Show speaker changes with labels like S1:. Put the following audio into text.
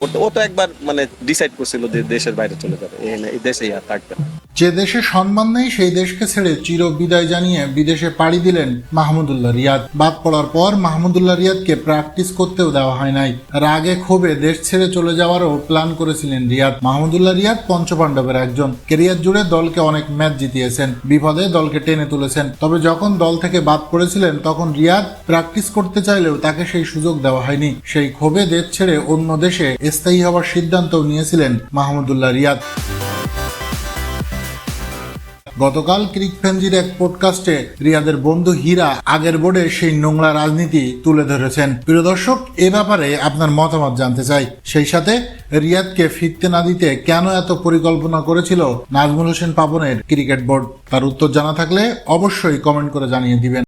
S1: ও তো- একবার মানে ডিসাইড করছিল যে দেশের বাইরে চলে যাবে এই দেশেই আর থাকবে না।
S2: যে দেশে সম্মান নেই, সেই দেশকে ছেড়ে চির বিদায় জানিয়ে বিদেশে পাড়ি দিলেন মাহমুদুল্লাহ রিয়াদ। বাদ পড়ার পর মাহমুদুল্লাহ রিয়াদকে প্র্যাকটিস করতেও দেওয়া হয় নাই। রাগে ক্ষোভে দেশ ছেড়ে চলে যাওয়ারও প্ল্যান করেছিলেন রিয়াদ। মাহমুদুল্লাহ রিয়াদ পঞ্চপাণ্ডবের একজন। কেরিয়ার জুড়ে দলকে অনেক ম্যাচ জিতিয়েছেন। বিপদে দলকে টেনে তুলেছেন। তবে যখন দল থেকে বাদ পড়েছিলেন, তখন রিয়াদ প্র্যাকটিস করতে চাইলেও তাকে সেই সুযোগ দেওয়া হয়নি। সেই ক্ষোভে দেশ ছেড়ে অন্য দেশে স্থায়ী হওয়ার সিদ্ধান্তও নিয়েছিলেন মাহমুদুল্লাহ রিয়াদ। গতকাল ক্রিক ফেঞ্জির এক পডকাস্টে রিয়াদের বন্ধু হীরা আগের বোর্ডে সেই নোংরা রাজনীতি তুলে ধরেছেন। প্রিয় দর্শক, এ ব্যাপারে আপনার মতামত জানতে চাই। সেই সাথে রিয়াদকে ফিরতে না দিতে কেন এত পরিকল্পনা করেছিল নাজমুল হোসেন পাবনের ক্রিকেট বোর্ড? তার উত্তর জানা থাকলে অবশ্যই কমেন্ট করে জানিয়ে দিবেন।